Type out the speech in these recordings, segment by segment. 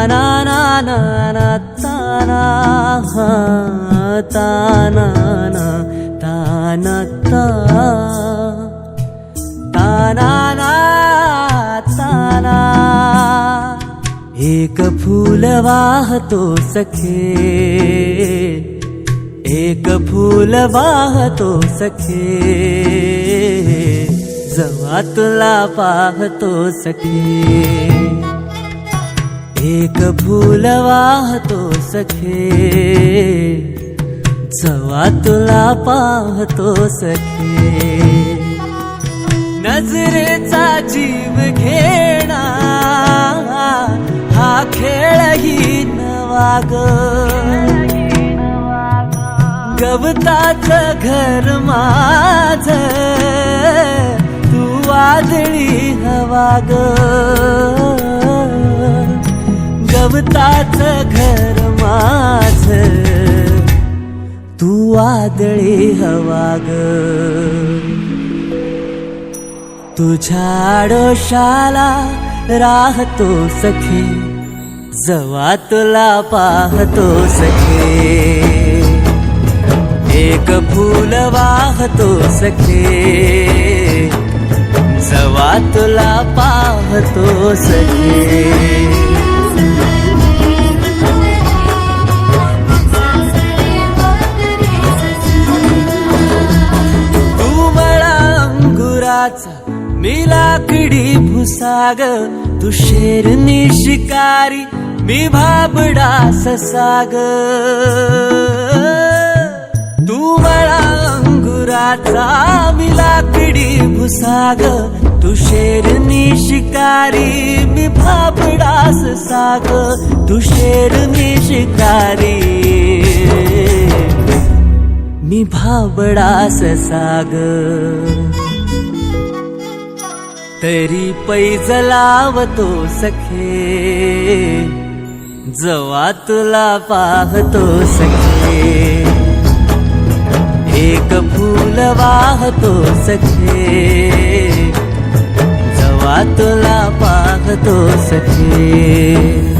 ताना ना ना ना ना ताना एक फूल वाहतो सखे एक फूल वाहतो सखे जवा तुला पाहतो सखे एक फूल वाहतो सखे जवा तुला पाहतो सखे. नजरेचा जीव घेणा हा खेळही नवाग गवताच घर माझ तू वादळी हवा ग कवताच घर माझ. तू वादळी हवा ग. तुझ्या आडोशाला राहतो सखे जवा तुला पाहतो सखे. एक फूल वाहतो सखे जवा तुला पाहतो सखे. साग तू शेरनी शिकारी मी भाबडा ससाग तू मला अंगुराचा मी लाकडी भुसाग तू शेरनी शिकारी मी भाबडा ससाग तू शेरनी शिकारी मी भाबडास साग तरी पैज लावतो सखे जवा तुला पाहतो सखे. एक फूल वाहतो सखे जवा तुला पाहतो सखे.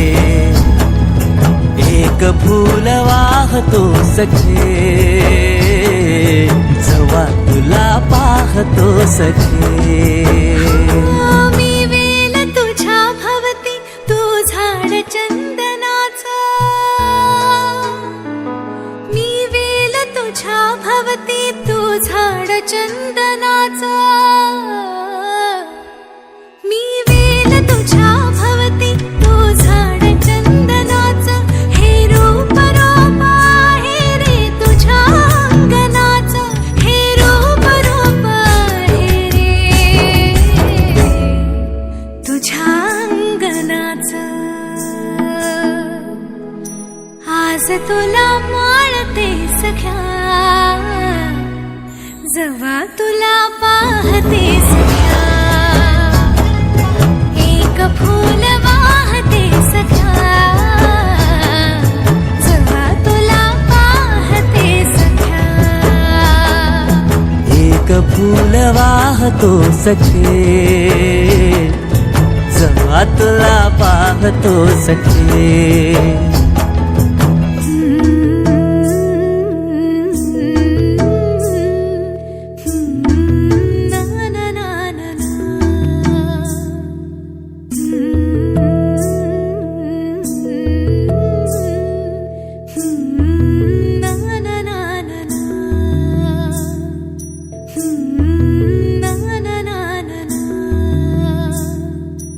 पाहतो सखे. जवा तुला पाहतो सखे. वाहतो सखे जवा तुला पाहतो सखे